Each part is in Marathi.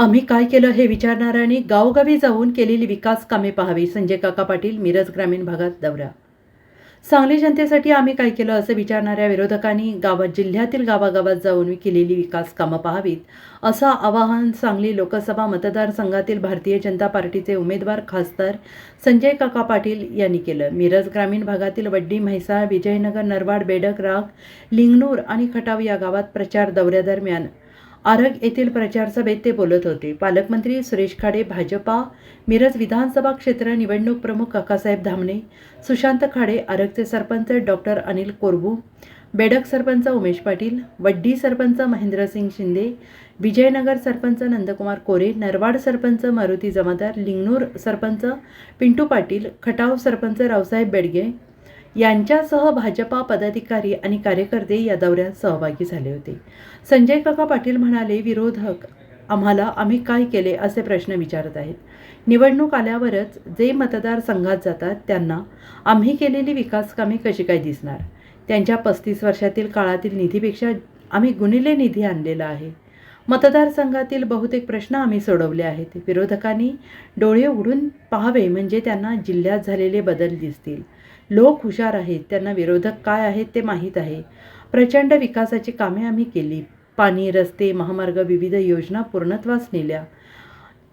आम्ही काय केलं हे विचारणाऱ्यांनी गावोगावी जाऊन केलेली विकास कामे पाहावी. संजय काका पाटील मिरज ग्रामीण भागात दौरा. सांगली जनतेसाठी आम्ही काय केलं असं विचारणाऱ्या विरोधकांनी गावात जिल्ह्यातील गावागावात जाऊन केलेली विकास कामं पाहावीत असं आवाहन सांगली लोकसभा मतदारसंघातील भारतीय जनता पार्टीचे उमेदवार खासदार संजय काका पाटील यांनी केलं. मिरज ग्रामीण भागातील वड्डी म्हैसाळ विजयनगर नरवाड बेडक राग लिंगनूर आणि खटाव या गावात प्रचार दौऱ्यादरम्यान आरग येथील प्रचार सभेत ते बोलत होते. पालकमंत्री सुरेश खाडे भाजपा मिरज विधानसभा क्षेत्र निवडणूक प्रमुख काकासाहेब धामणे सुशांत खाडे आरगचे सरपंच डॉक्टर अनिल कोरबू बेडक सरपंच उमेश पाटील वड्डी सरपंच महेंद्रसिंग शिंदे विजयनगर सरपंच नंदकुमार कोरे नरवाड सरपंच मारुती जमादार लिंगनूर सरपंच पिंटू पाटील खटाव सरपंच रावसाहेब बेडगे यांच्यासह भाजपा पदाधिकारी आणि कार्यकर्ते या दौऱ्यात सहभागी झाले होते. संजय काका पाटील म्हणाले विरोधक आम्हाला आम्ही काय केले असे प्रश्न विचारत आहेत. निवडणूक आल्यावरच जे मतदारसंघात जातात त्यांना आम्ही केलेली विकास कामे कशी काय दिसणार? त्यांच्या पस्तीस वर्षातील काळातील निधीपेक्षा आम्ही गुणिले निधी आणलेला आहे. मतदारसंघातील बहुतेक प्रश्न आम्ही सोडवले आहेत. विरोधकांनी डोळे उघडून पाहावे म्हणजे त्यांना जिल्ह्यात झालेले बदल दिसतील. लोक हुशार आहेत त्यांना विरोधक काय आहेत ते माहीत आहे. प्रचंड विकासाची कामे आम्ही केली. पाणी रस्ते महामार्ग विविध योजना पूर्णत्वास नेल्या.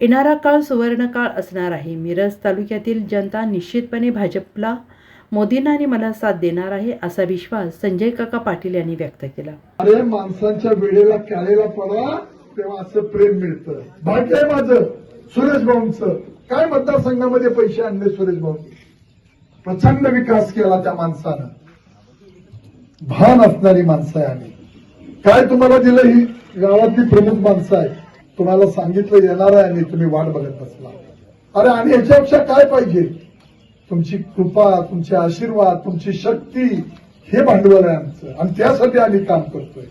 येणारा काळ सुवर्णकाळ असणार आहे. मिरज तालुक्यातील जनता निश्चितपणे भाजपला मोदींना आणि मला साथ देणार आहे असा विश्वास संजय काका पाटील यांनी व्यक्त केला. अरे माणसांच्या वेळेला कॅळेला पडा तेव्हा असं प्रेम मिळतं. भाग्य आहे माझं. सुरेश भाऊंचं. काय मतदारसंघामध्ये पैसे आणले सुरेश भाऊ प्रचंड विकास केला त्या माणसानं. भान असणारी माणसं आहे आम्ही. काय तुम्हाला दिलं ही गावातली प्रमुख माणसं आहे तुम्हाला सांगितलं येणार आहे आणि तुम्ही वाट बघत बसला. अरे आणि याच्यापेक्षा काय पाहिजे? तुमची कृपा तुमचे आशीर्वाद तुमची शक्ती हे भांडवल आहे आमचं. आणि त्यासाठी आम्ही काम करतोय.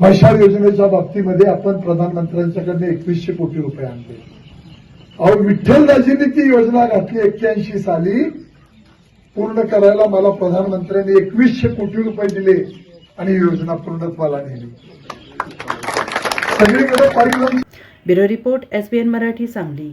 मशाल योजनेच्या बाबतीमध्ये आपण प्रधानमंत्र्यांच्याकडनं एकवीसशे कोटी रुपये आणले. अहो विठ्ठलदाजींनी ती योजना घातली एक्क्याऐंशी साली. पूर्ण करायला मला प्रधानमंत्र्यांनी एकवीसशे कोटी रुपये दिले आणि योजना पूर्णत्वाला नेली. सगळीकडे पाहिलं bureau report S B N Marathi Sangli.